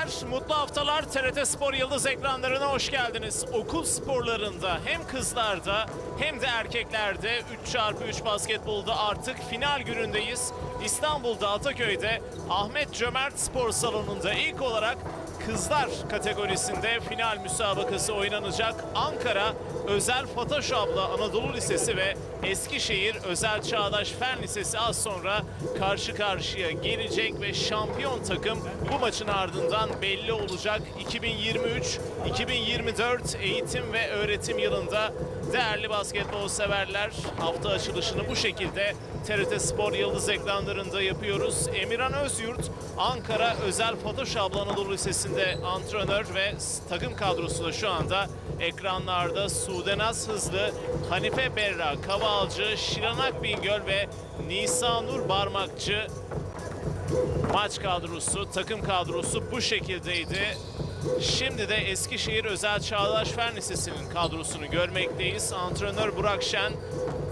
günler, mutlu haftalar. TRT Spor Yıldız ekranlarına hoş geldiniz. Okul sporlarında hem kızlarda hem de erkeklerde 3x3 basketbolda artık final günündeyiz. İstanbul'da Ataköy'de Ahmet Cömert Spor Salonu'nda ilk olarak kızlar kategorisinde final müsabakası oynanacak. Ankara Özel Fataş Abla Anadolu Lisesi ve Eskişehir Özel Çağdaş Fen Lisesi az sonra karşı karşıya gelecek ve şampiyon takım bu maçın ardından belli olacak. 2023-2024 eğitim ve öğretim yılında değerli basketbol severler hafta açılışını bu şekilde TRT Spor Yıldız ekranlarında yapıyoruz. Emirhan Özyurt Ankara Özel Fatoş Abla Lisesi'nde antrenör ve takım kadrosu da şu anda ekranlarda Sudenaz Hızlı, Hanife Berra Kavalcı, Şiranak Bingöl ve Nisanur Barmakçı maç kadrosu, takım kadrosu bu şekildeydi. Şimdi de Eskişehir Özel Çağdaş Fen Lisesi'nin kadrosunu görmekteyiz. Antrenör Burak Şen,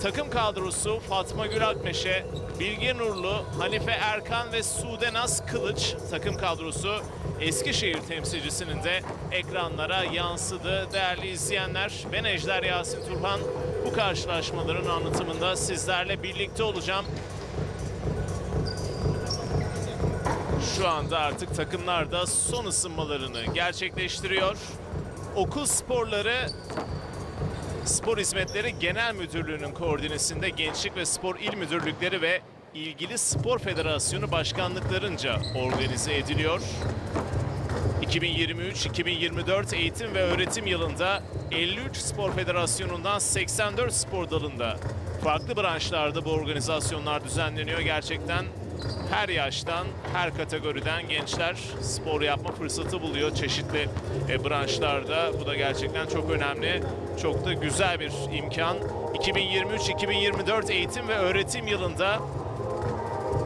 takım kadrosu Fatma Gül Akmeşe, Bilge Nurlu, Hanife Erkan ve Sude Naz Kılıç takım kadrosu Eskişehir temsilcisinin de ekranlara yansıdı. Değerli izleyenler, ben Ejder Yasin Turhan. Bu karşılaşmaların anlatımında sizlerle birlikte olacağım. Şu anda artık takımlar da son ısınmalarını gerçekleştiriyor. Okul sporları Spor Hizmetleri Genel Müdürlüğü'nün koordinesinde Gençlik ve Spor İl Müdürlükleri ve ilgili spor federasyonu başkanlıklarınca organize ediliyor. 2023-2024 eğitim ve öğretim yılında 53 spor federasyonundan 84 spor dalında farklı branşlarda bu organizasyonlar düzenleniyor. Gerçekten her yaştan, her kategoriden gençler spor yapma fırsatı buluyor çeşitli e, branşlarda. Bu da gerçekten çok önemli, çok da güzel bir imkan. 2023-2024 eğitim ve öğretim yılında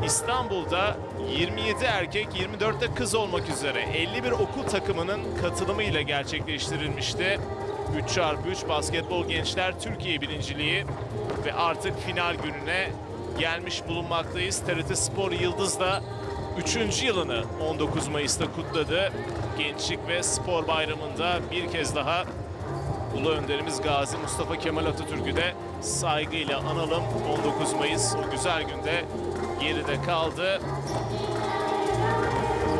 İstanbul'da 27 erkek, 24 de kız olmak üzere 51 okul takımının katılımıyla gerçekleştirilmişti. 3x3 basketbol gençler Türkiye birinciliği ve artık final gününe gelmiş bulunmaktayız. TRT Spor Yıldız da 3. yılını 19 Mayıs'ta kutladı. Gençlik ve Spor Bayramı'nda bir kez daha Ulu Önderimiz Gazi Mustafa Kemal Atatürk'ü de saygıyla analım. 19 Mayıs o güzel günde geride kaldı.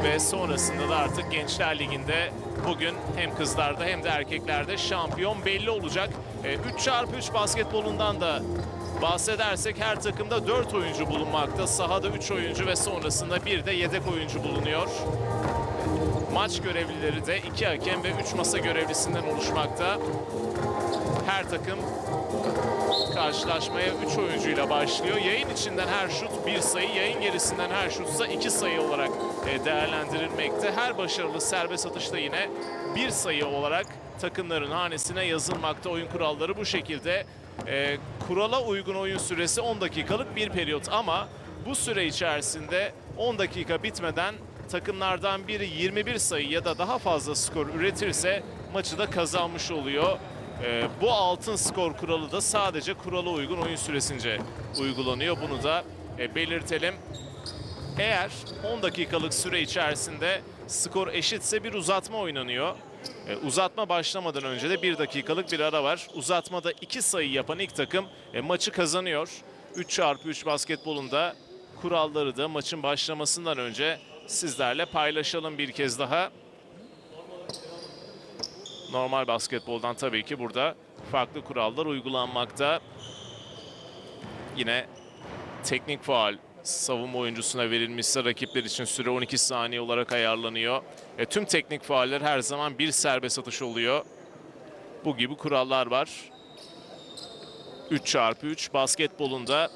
Ve sonrasında da artık Gençler Ligi'nde bugün hem kızlarda hem de erkeklerde şampiyon belli olacak. 3x3 basketbolundan da bahsedersek her takımda 4 oyuncu bulunmakta. Sahada 3 oyuncu ve sonrasında bir de yedek oyuncu bulunuyor. Maç görevlileri de 2 hakem ve 3 masa görevlisinden oluşmakta. Her takım karşılaşmaya 3 oyuncuyla başlıyor. Yayın içinden her şut 1 sayı, yayın gerisinden her şutsa 2 sayı olarak e, değerlendirilmekte. Her başarılı serbest atışta yine 1 sayı olarak takımların hanesine yazılmakta. Oyun kuralları bu şekilde. E, kurala uygun oyun süresi 10 dakikalık bir periyot ama bu süre içerisinde 10 dakika bitmeden takımlardan biri 21 sayı ya da daha fazla skor üretirse maçı da kazanmış oluyor. Ee, bu altın skor kuralı da sadece kurala uygun oyun süresince uygulanıyor. Bunu da e, belirtelim. Eğer 10 dakikalık süre içerisinde skor eşitse bir uzatma oynanıyor. E, uzatma başlamadan önce de 1 dakikalık bir ara var. Uzatmada 2 sayı yapan ilk takım e, maçı kazanıyor. 3x3 basketbolunda kuralları da maçın başlamasından önce sizlerle paylaşalım bir kez daha. Normal basketboldan tabii ki burada farklı kurallar uygulanmakta. Yine teknik faal savunma oyuncusuna verilmişse rakipler için süre 12 saniye olarak ayarlanıyor. E, tüm teknik faaller her zaman bir serbest atış oluyor. Bu gibi kurallar var. 3x3 basketbolunda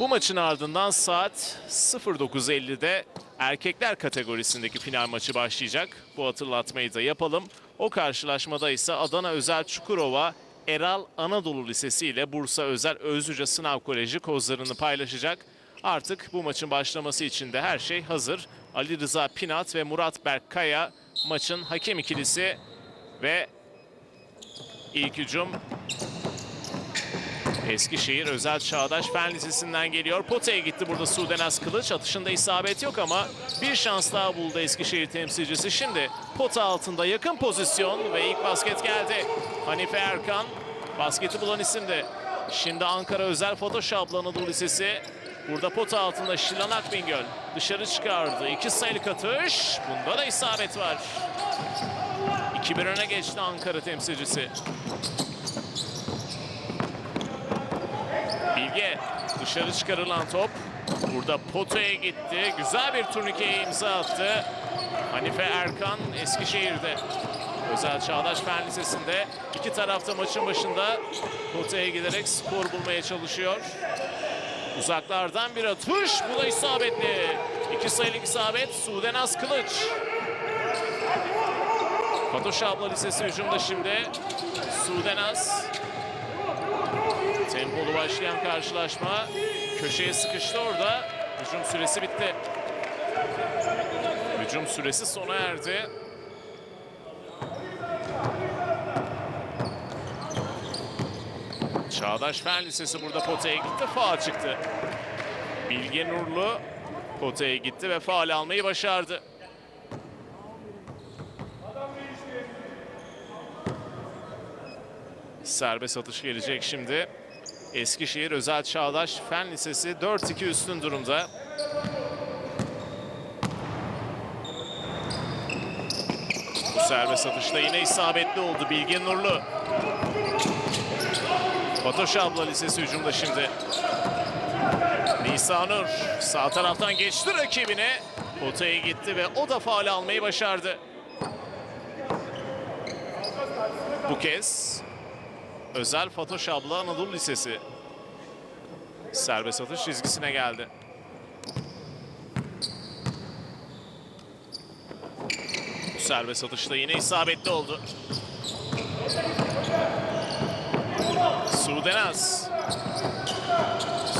bu maçın ardından saat 09.50'de erkekler kategorisindeki final maçı başlayacak. Bu hatırlatmayı da yapalım. O karşılaşmada ise Adana Özel Çukurova Eral Anadolu Lisesi ile Bursa Özel Özlüce Sınav Koleji kozlarını paylaşacak. Artık bu maçın başlaması için de her şey hazır. Ali Rıza Pinat ve Murat Berkkaya maçın hakem ikilisi ve ilk hücum Eskişehir Özel Çağdaş Fen Lisesi'nden geliyor. Potaya gitti burada Sudenaz Kılıç. Atışında isabet yok ama bir şans daha buldu Eskişehir temsilcisi. Şimdi pota altında yakın pozisyon ve ilk basket geldi. Hanife Erkan basketi bulan isimdi. Şimdi Ankara Özel Photoshop Anadolu Lisesi. Burada pota altında Şilan Akbingöl dışarı çıkardı. İki sayılık atış. Bunda da isabet var. 2-1 öne geçti Ankara temsilcisi. Bilge dışarı çıkarılan top. Burada potaya gitti. Güzel bir turnikeye imza attı. Hanife Erkan Eskişehir'de. Özel Çağdaş Fen Lisesi'nde iki tarafta maçın başında potaya giderek skor bulmaya çalışıyor. Uzaklardan bir atış. Bu da isabetli. İki sayılık isabet. Sudenaz Kılıç. Fatoş Abla Lisesi hücumda şimdi. Sudenaz. Tempolu başlayan karşılaşma. Köşeye sıkıştı orada. Hücum süresi bitti. Hücum süresi sona erdi. Çağdaş Fen Lisesi burada potaya gitti. Faal çıktı. Bilge Nurlu potaya gitti ve faal almayı başardı. Serbest atış gelecek şimdi. Eskişehir Özel Çağdaş Fen Lisesi 4-2 üstün durumda. Bu serbest atışta yine isabetli oldu Bilge Nurlu. Fatoş Abla Lisesi hücumda şimdi. Nisanur sağ taraftan geçti rakibine. Potaya gitti ve o da faal almayı başardı. Bu kez Özel Fatoş Abla Anadolu Lisesi serbest atış çizgisine geldi. Bu serbest atışta yine isabetli oldu. Sudenaz.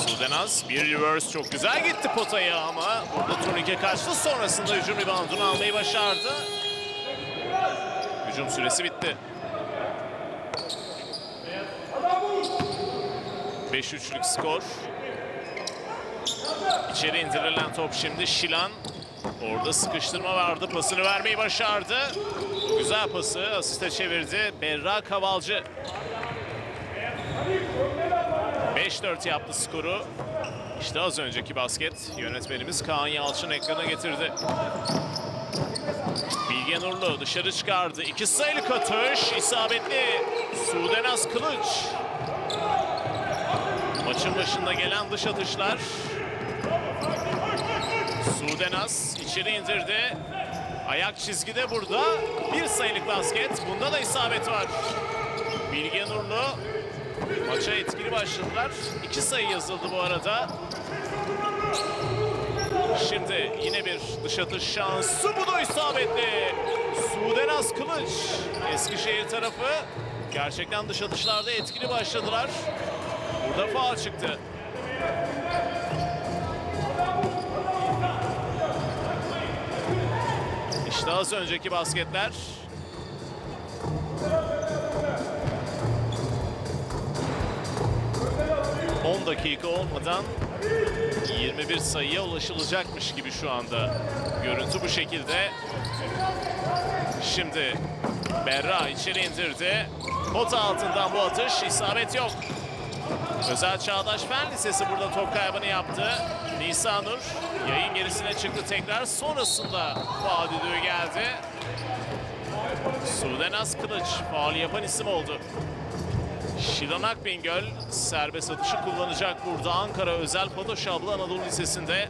Sudenaz bir reverse çok güzel gitti potaya ama burada turnike kaçtı. Sonrasında hücum reboundunu almayı başardı. Hücum süresi bitti. 5-3'lük skor. İçeri indirilen top şimdi Şilan. Orada sıkıştırma vardı. Pasını vermeyi başardı. Güzel pası asiste çevirdi. Berra Kavalcı. 5-4 yaptı skoru. İşte az önceki basket yönetmenimiz Kaan Yalçın ekrana getirdi. Bilge Nurlu dışarı çıkardı. İki sayılık atış. isabetli. Sudenaz Kılıç. Maçın başında gelen dış atışlar. Sudenaz içeri indirdi. Ayak çizgide burada. Bir sayılık basket. Bunda da isabet var. Bilge Nurlu maça etkili başladılar. İki sayı yazıldı bu arada. Şimdi yine bir dış atış şansı. Bu da isabetli. Sudenaz Kılıç. Eskişehir tarafı gerçekten dış atışlarda etkili başladılar. Burada faal çıktı. İşte az önceki basketler. Dakika olmadan 21 sayıya ulaşılacakmış gibi şu anda. Görüntü bu şekilde. Şimdi Berra içeri indirdi. Pota altından bu atış isabet yok. Özel Çağdaş Fen Lisesi burada top kaybını yaptı. Nisanur yayın gerisine çıktı tekrar. Sonrasında faal düdüğü geldi. Sudenaz Kılıç faal yapan isim oldu. Şilan Akbingöl serbest atışı kullanacak burada Ankara Özel Photoshop'lı Anadolu Lisesi'nde.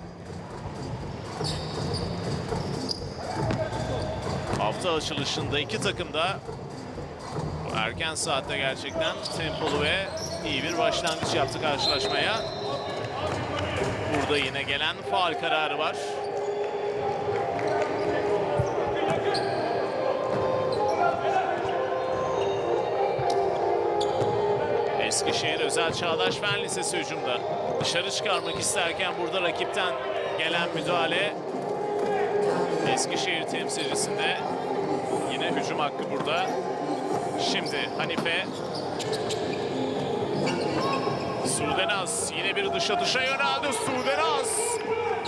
Hafta açılışında iki takım da erken saatte gerçekten tempolu ve iyi bir başlangıç yaptı karşılaşmaya. Burada yine gelen faal kararı var. Eskişehir Özel Çağdaş Fen Lisesi hücumda. Dışarı çıkarmak isterken burada rakipten gelen müdahale. Eskişehir temsilcisinde yine hücum hakkı burada. Şimdi Hanife Sudenaz yine bir dışa dışa yöneldi. Sudenaz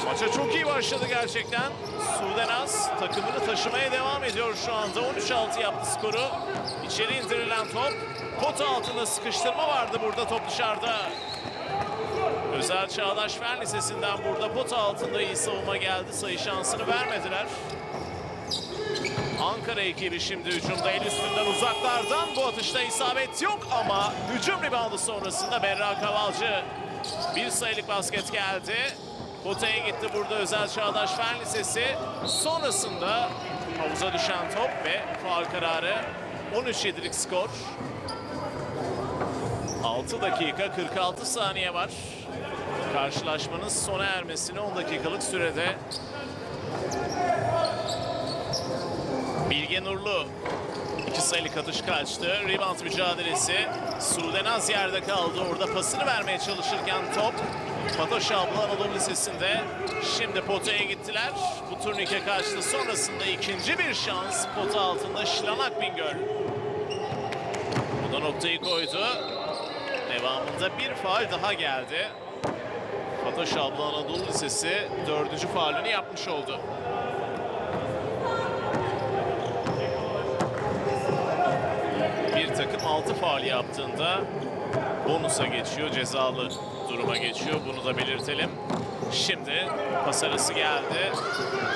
maça çok iyi başladı gerçekten. Sudenaz takımını taşımaya devam ediyor şu anda. 13-6 yaptı skoru. İçeri indirilen top. Pota altında sıkıştırma vardı burada top dışarıda. Özel Çağdaş Fen Lisesi'nden burada pota altında iyi savunma geldi. Sayı şansını vermediler. Ankara ekibi şimdi hücumda el üstünden uzaklardan bu atışta isabet yok ama hücum ribandı sonrasında Berra Kavalcı bir sayılık basket geldi. Potaya gitti burada Özel Çağdaş Fen Lisesi. Sonrasında havuza düşen top ve faul kararı 13-7'lik skor. 6 dakika 46 saniye var. Karşılaşmanın sona ermesine 10 dakikalık sürede Bilge Nurlu iki sayılık atış kaçtı. Rebound mücadelesi. Sudenaz yerde kaldı. Orada pasını vermeye çalışırken top Fatoş Abla Anadolu Lisesi'nde. Şimdi potaya gittiler. Bu turnike kaçtı. Sonrasında ikinci bir şans. Pota altında Şilanak Bingöl. Bu da noktayı koydu. Devamında bir faal daha geldi. Fatoş Abla Anadolu Lisesi dördüncü faalini yapmış oldu. bir takım 6 faal yaptığında bonusa geçiyor, cezalı duruma geçiyor. Bunu da belirtelim. Şimdi pas arası geldi.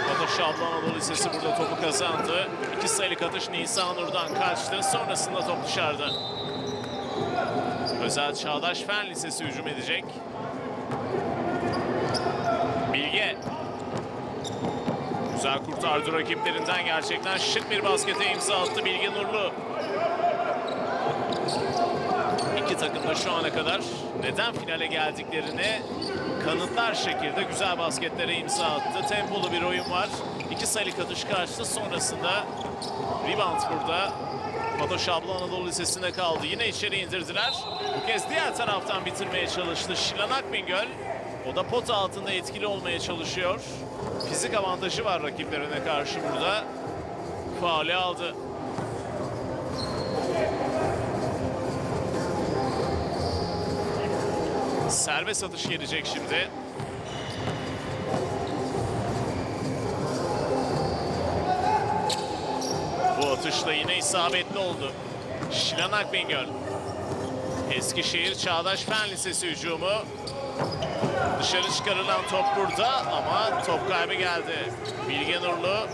Fatoş Abla Anadolu Lisesi burada topu kazandı. İki sayılık atış Nisan Nur'dan kaçtı. Sonrasında top dışarıda. Özel Çağdaş Fen Lisesi hücum edecek. Bilge. Güzel kurtardı rakiplerinden gerçekten şık bir baskete imza attı Bilge Nurlu. İki takım da şu ana kadar neden finale geldiklerini kanıtlar şekilde güzel basketlere imza attı. Tempolu bir oyun var. İki sayılık atış karşıtı sonrasında rebound burada. Fatoş Abla Anadolu Lisesi'nde kaldı. Yine içeri indirdiler. Bu kez diğer taraftan bitirmeye çalıştı. Şilanak Bingöl. O da pot altında etkili olmaya çalışıyor. Fizik avantajı var rakiplerine karşı burada. Faali aldı. Serbest atış gelecek şimdi. Bu atışla yine isabetli oldu. Şilanak Bingöl. Eskişehir Çağdaş Fen Lisesi hücumu. Dışarı çıkarılan top burada ama top kaybı geldi. Bilge Nurlu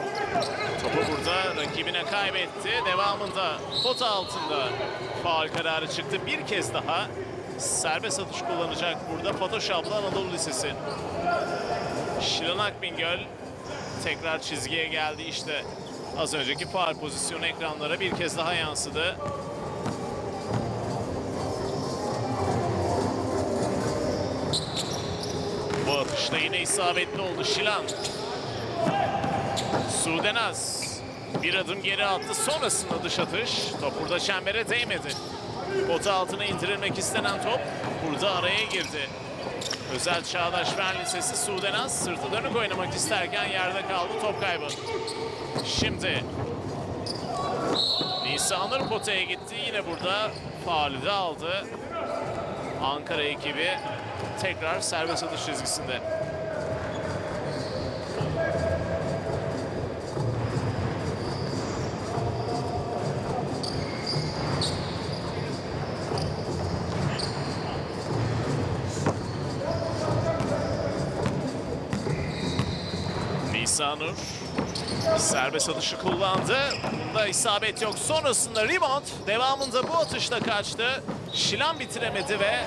topu burada rakibine kaybetti. Devamında pota altında faul kararı çıktı. Bir kez daha serbest atış kullanacak burada Abla Anadolu Lisesi. Şiranak Bingöl tekrar çizgiye geldi işte. Az önceki faul pozisyonu ekranlara bir kez daha yansıdı. Bu atışta yine isabetli oldu Şilan. Sudenaz bir adım geri attı. Sonrasında dış atış. Top burada çembere değmedi. Pota altına indirilmek istenen top burada araya girdi. Özel Çağdaş Fen Lisesi Sudenaz sırtı dönük oynamak isterken yerde kaldı top kaybı. Şimdi Nisanur potaya gitti. Yine burada faulü aldı. Ankara ekibi tekrar serbest atış çizgisinde. Nisanur serbest atışı kullandı. Bunda isabet yok. Sonrasında rebound. Devamında bu atışla kaçtı. Şilan bitiremedi ve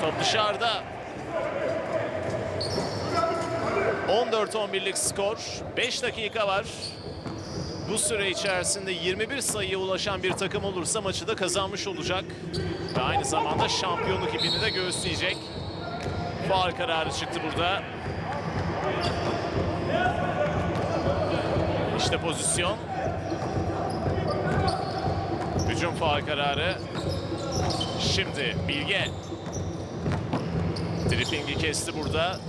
top dışarıda. 14-11'lik skor. 5 dakika var. Bu süre içerisinde 21 sayıya ulaşan bir takım olursa maçı da kazanmış olacak. Ve aynı zamanda şampiyonluk ipini de göğüsleyecek. Faal kararı çıktı burada. İşte pozisyon. Hücum faal kararı. Şimdi Bilge. Dripping'i kesti burada.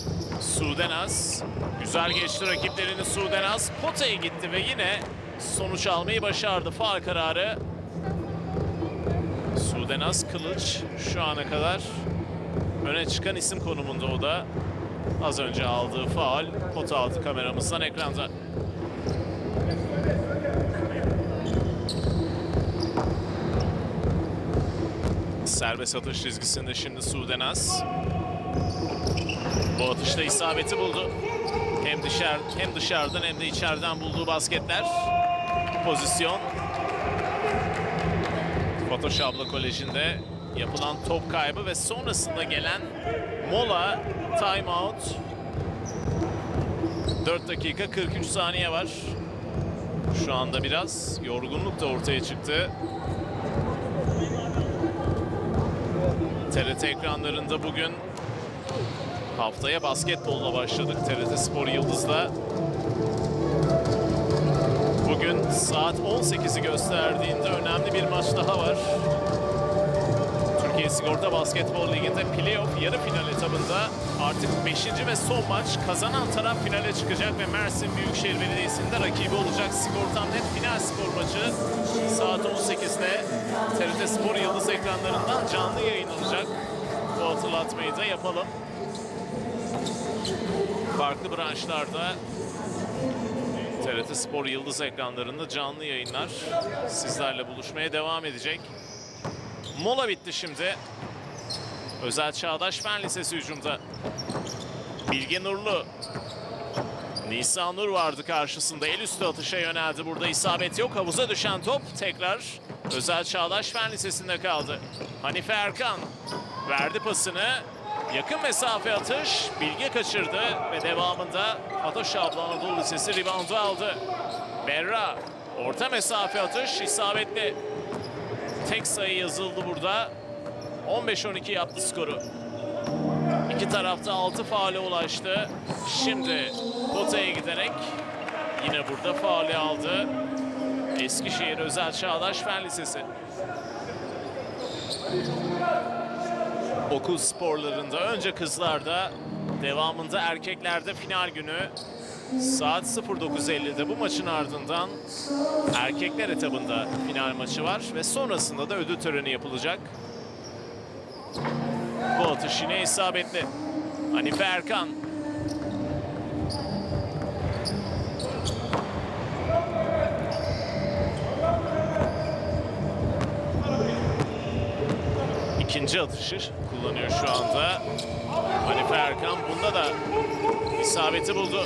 Sudenaz. Güzel geçti rakiplerini Sudenaz. Potaya gitti ve yine sonuç almayı başardı. Faal kararı. Sudenaz Kılıç şu ana kadar öne çıkan isim konumunda o da. Az önce aldığı faal pota altı kameramızdan ekranda. Serbest atış çizgisinde şimdi Sudenaz. Bu atışta isabeti buldu. Hem dışarı hem dışarıdan hem de içeriden bulduğu basketler. Pozisyon. Photoshop'la Koleji'nde yapılan top kaybı ve sonrasında gelen mola, timeout. 4 dakika 43 saniye var. Şu anda biraz yorgunluk da ortaya çıktı. TRT ekranlarında bugün haftaya basketbolla başladık TRT Spor Yıldız'da. Bugün saat 18'i gösterdiğinde önemli bir maç daha var. Sigorta Basketbol Ligi'nde playoff yarı final etabında artık 5. ve son maç kazanan taraf finale çıkacak ve Mersin Büyükşehir Belediyesi'nde rakibi olacak. Sigortam Net final skor maçı saat 18'de TRT Spor Yıldız ekranlarından canlı yayınlanacak. Bu hatırlatmayı da yapalım. Farklı branşlarda TRT Spor Yıldız ekranlarında canlı yayınlar sizlerle buluşmaya devam edecek. Mola bitti şimdi. Özel Çağdaş Fen Lisesi hücumda. Bilge Nurlu. Nisa Nur vardı karşısında. El üstü atışa yöneldi. Burada isabet yok. Havuza düşen top tekrar Özel Çağdaş Fen Lisesi'nde kaldı. Hanife Erkan verdi pasını. Yakın mesafe atış. Bilge kaçırdı ve devamında Fatoş Abla Anadolu Lisesi reboundu aldı. Berra orta mesafe atış isabetli. Tek sayı yazıldı burada. 15-12 yaptı skoru. İki tarafta 6 faale ulaştı. Şimdi potaya giderek yine burada faale aldı. Eskişehir Özel Çağdaş Fen Lisesi. Okul sporlarında önce kızlarda, devamında erkeklerde final günü saat 09.50'de bu maçın ardından erkekler etabında final maçı var ve sonrasında da ödül töreni yapılacak. Bu atış yine isabetli. Hanife Erkan. İkinci atışı kullanıyor şu anda. Hanife Erkan bunda da isabeti buldu.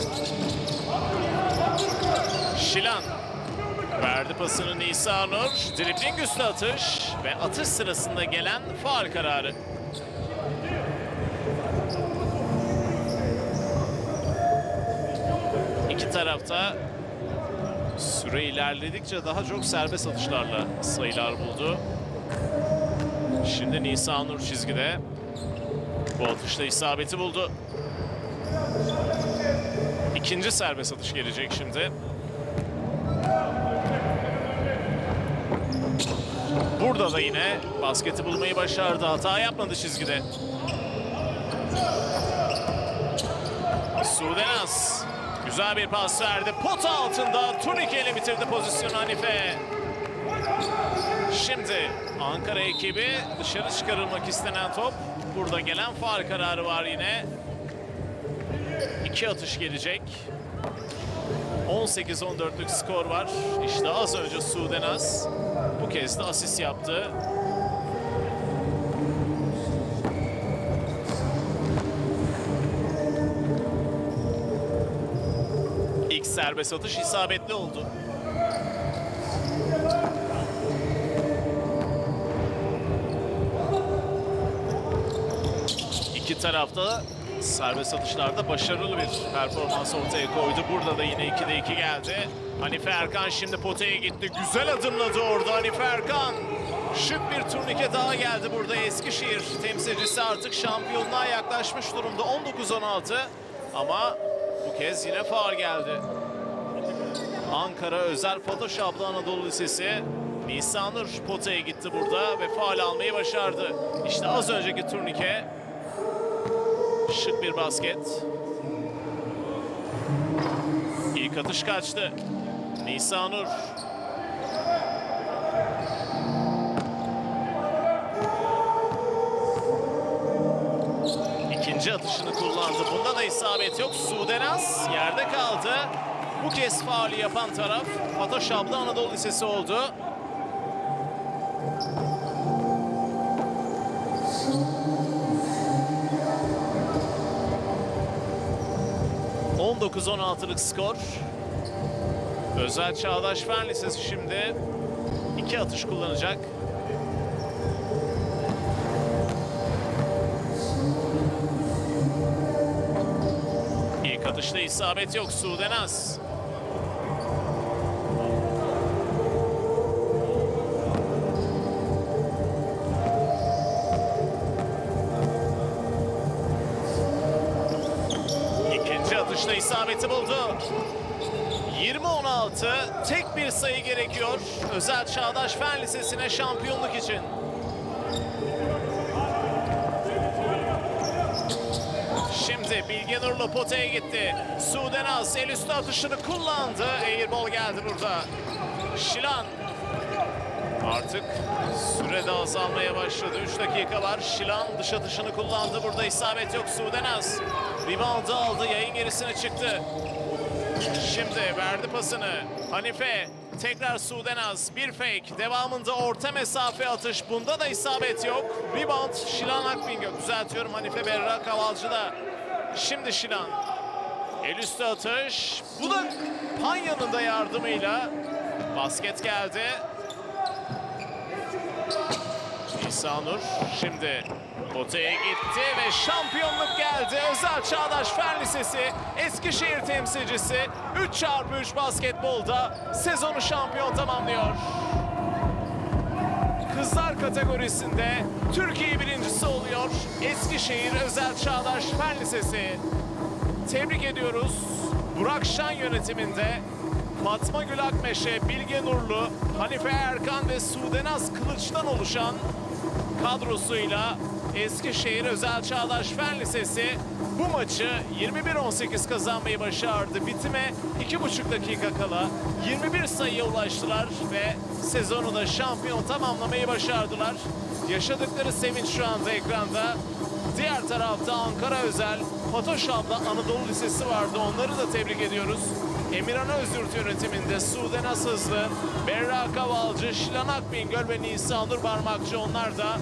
Şilan verdi pasını Nisa Nur. Dribling üstü atış ve atış sırasında gelen faal kararı. İki tarafta süre ilerledikçe daha çok serbest atışlarla sayılar buldu. Şimdi Nisa Nur çizgide. Bu atışta isabeti buldu. İkinci serbest atış gelecek şimdi. Burada da yine basketi bulmayı başardı. Hata yapmadı çizgide. Sudenaz güzel bir pas verdi. Pota altında turnikeyle bitirdi pozisyonu Hanife. Şimdi Ankara ekibi dışarı çıkarılmak istenen top. Burada gelen faal kararı var yine. İki atış gelecek. 18-14'lük skor var. İşte az önce Sudenaz bu kez de asist yaptı. İlk serbest atış isabetli oldu. İki tarafta serbest atışlarda başarılı bir performans ortaya koydu. Burada da yine 2'de 2 geldi. Hanife Erkan şimdi potaya gitti. Güzel adımladı orada Hanife Erkan. Şık bir turnike daha geldi burada Eskişehir temsilcisi artık şampiyonluğa yaklaşmış durumda 19-16 ama bu kez yine faul geldi. Ankara Özel Photoshop'lı Anadolu Lisesi Nisanur potaya gitti burada ve faul almayı başardı. İşte az önceki turnike şık bir basket. İlk atış kaçtı. Nisanur. İkinci atışını kullandı. Bunda da isabet yok. Sudenaz yerde kaldı. Bu kez faali yapan taraf Fatoş Abla Anadolu Lisesi oldu. ...19-16'lık skor. Özel Çağdaş Fen Lisesi şimdi iki atış kullanacak. İlk atışta isabet yok Sudenaz. Atışta isabeti buldu. 20-16 tek bir sayı gerekiyor. Özel Çağdaş Fen Lisesi'ne şampiyonluk için. Şimdi Bilge Nurlu potaya gitti. Sudenaz el üstü atışını kullandı. Airball geldi burada. Şilan Artık süre de azalmaya başladı. 3 dakika var. Şilan dış atışını kullandı. Burada isabet yok. Sudenaz rebound'ı aldı. Yayın gerisine çıktı. Şimdi verdi pasını. Hanife tekrar Sudenaz. Bir fake. Devamında orta mesafe atış. Bunda da isabet yok. Rebound Şilan Akbingöl. Düzeltiyorum Hanife Berra Kavalcı'da. Şimdi Şilan. El üstü atış. Bu da Panya'nın da yardımıyla basket geldi. İhsanur şimdi potaya gitti ve şampiyonluk geldi. Özel Çağdaş Fen Lisesi Eskişehir temsilcisi 3x3 basketbolda sezonu şampiyon tamamlıyor. Kızlar kategorisinde Türkiye birincisi oluyor Eskişehir Özel Çağdaş Fen Lisesi. Tebrik ediyoruz. Burak Şan yönetiminde Fatma Gül Akmeşe, Bilge Nurlu, Hanife Erkan ve Sudenaz Kılıç'tan oluşan kadrosuyla Eskişehir Özel Çağdaş Fen Lisesi bu maçı 21-18 kazanmayı başardı. Bitime 2,5 dakika kala 21 sayıya ulaştılar ve sezonu da şampiyon tamamlamayı başardılar. Yaşadıkları sevinç şu anda ekranda. Diğer tarafta Ankara Özel Fatoş Abla Anadolu Lisesi vardı. Onları da tebrik ediyoruz. Emirhan Özyurt yönetiminde Sudenaz Hızlı, Berra Kavalcı, Şilan Akbingöl ve Nisanur Parmakçı onlar da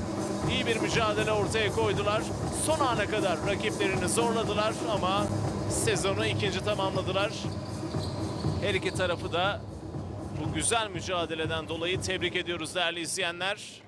iyi bir mücadele ortaya koydular. Son ana kadar rakiplerini zorladılar ama sezonu ikinci tamamladılar. Her iki tarafı da bu güzel mücadeleden dolayı tebrik ediyoruz değerli izleyenler.